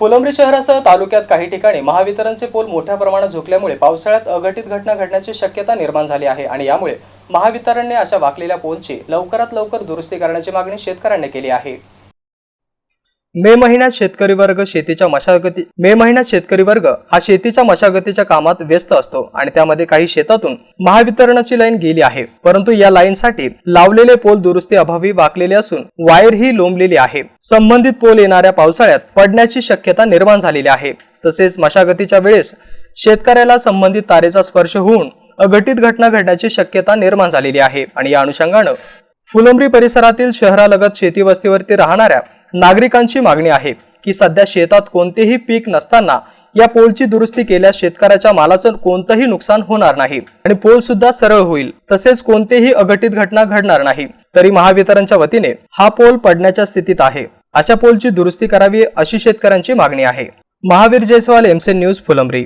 फुलंब्री शहरासह तालुक्यात काही ठिकाणी महावितरणचे पोल मोठ्या प्रमाणात झुकल्यामुळे पावसाळ्यात अघटित घटना घडण्याची शक्यता निर्माण झाली आहे आणि यामुळे महावितरणने अशा वाकलेल्या पोलची लवकरात लवकर दुरुस्ती करण्याची मागणी शेतकऱ्यांनी केली आहे. मे महिन्यात शेतकरी वर्ग शेतीच्या मशागती मे महिन्यात शेतकरी वर्ग हा शेतीच्या मशागतीच्या कामात व्यस्त असतो आणि त्यामध्ये काही शेतातून महावितरणाची लाईन गेली आहे. परंतु या लाईनसाठी लावलेले पोल दुरुस्ती अभावी वाकलेले असून वायर ही लोंबलेली आहे. संबंधित पोल येणाऱ्या पावसाळ्यात पडण्याची शक्यता निर्माण झालेली आहे. तसेच मशागतीच्या वेळेस शेतकऱ्याला संबंधित तारेचा स्पर्श होऊन अघटित घटना घडण्याची शक्यता निर्माण झालेली आहे. आणि या अनुषंगानं फुलंब्री परिसरातील शहरालगत शेती वस्तीवरती राहणाऱ्या नागरिकांची मागणी आहे की सध्या शेतात कोणतेही पीक नसताना या पोलची दुरुस्ती केल्यास शेतकऱ्याच्या मालाचं कोणतंही नुकसान होणार नाही आणि पोल सुद्धा सरळ होईल तसेच कोणतेही अघटित घटना घडणार नाही. तरी महावितरणच्या वतीने हा पोल पडण्याच्या स्थितीत आहे. अशा पोलची दुरुस्ती करावी अशी शेतकऱ्यांची मागणी आहे. महावीर जयस्वाल एमसेन न्यूज फुलंबरी.